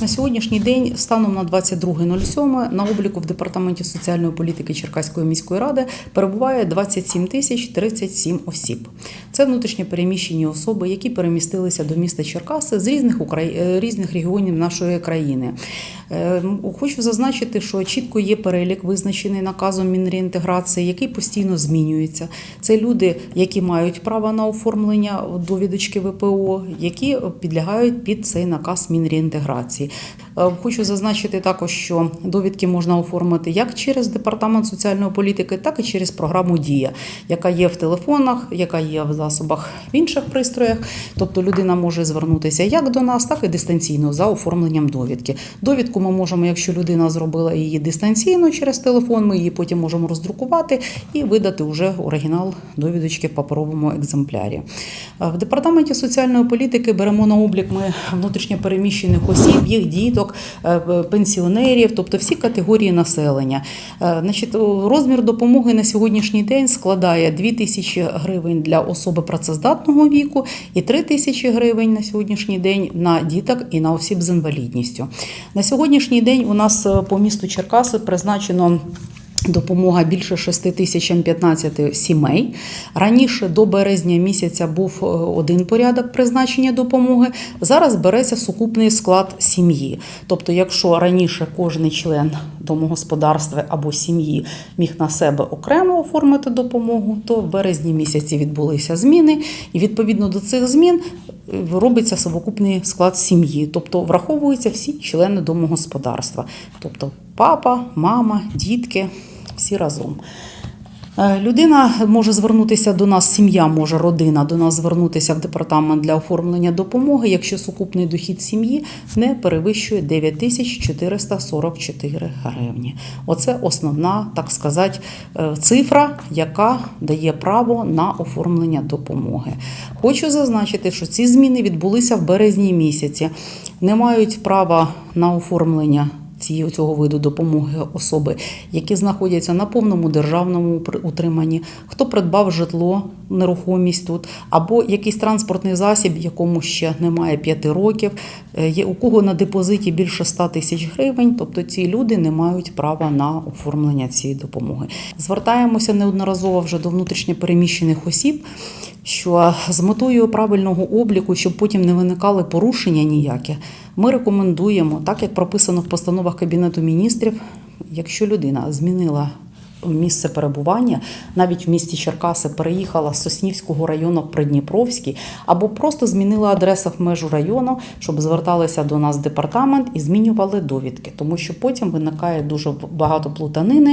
На сьогоднішній день, станом на 22.07, на обліку в департаменті соціальної політики Черкаської міської ради перебуває 27 тисяч 37 осіб. Це внутрішньо переміщені особи, які перемістилися до міста Черкаси з різних Украї... е, різних регіонів нашої країни. Е, Хочу зазначити, що чітко є перелік, визначений наказом Мінреінтеграції, який постійно змінюється. Це люди, які мають право на оформлення довідочки ВПО, які підлягають під цей наказ Мінреінтеграції. Е, Хочу зазначити також, що довідки можна оформити як через департамент соціальної політики, так і через програму Дія, яка є в телефонах, яка є в засобах в інших пристроях. Тобто людина може звернутися як до нас, так і дистанційно за оформленням довідки. Довідку ми можемо, якщо людина зробила її дистанційно через телефон, ми її потім можемо роздрукувати і видати вже оригінал довідочки в паперовому екземплярі. Е, В департаменті соціальної політики беремо на облік ми внутрішньо переміщених осіб, їх діток, е, пенсіонерів, тобто всі категорії населення. Е, Значить, розмір допомоги на сьогоднішній день складає 2 тисячі гривень для особи працездатного віку і 3 тисячі гривень на сьогоднішній день на діток і на осіб з інвалідністю. На сьогоднішній день у нас е, по місту Черкаси призначено. Допомога більше 6 тисяч 15 сімей. Раніше до березня місяця був е, один порядок призначення допомоги. Зараз береться сукупний склад сім'ї. Тобто, якщо раніше кожен член домогосподарства або сім'ї міг на себе окремо оформити допомогу, то в березні місяці відбулися зміни, і відповідно до цих змін е, робиться совокупний склад сім'ї, тобто враховуються всі члени домогосподарства, тобто папа, мама, дітки, всі разом. Е, Людина може звернутися до нас, сім'я може, родина до нас звернутися в департамент для оформлення допомоги, якщо сукупний дохід сім'ї не перевищує 9444 гривні. Оце основна, так сказати, е, цифра, яка дає право на оформлення допомоги. Хочу зазначити, що ці зміни відбулися в березні місяці. Не мають права на оформлення цієї цього виду допомоги особи, які знаходяться на повному державному утриманні, хто придбав житло, нерухомість тут, або якийсь транспортний засіб, якому ще немає 5 років, е, є у кого на депозиті більше 100 тисяч гривень, тобто ці люди не мають права на оформлення цієї допомоги. Звертаємося неодноразово вже до внутрішньопереміщених осіб, що з метою правильного обліку, щоб потім не виникали порушення ніякі, ми рекомендуємо, так як прописано в постановах Кабінету міністрів, якщо людина змінила місце перебування, навіть в місті Черкаси переїхала з Соснівського району Придніпровський, або просто змінила адреса в межу району, щоб зверталися до нас департамент і змінювали довідки, тому що потім виникає дуже багато плутанини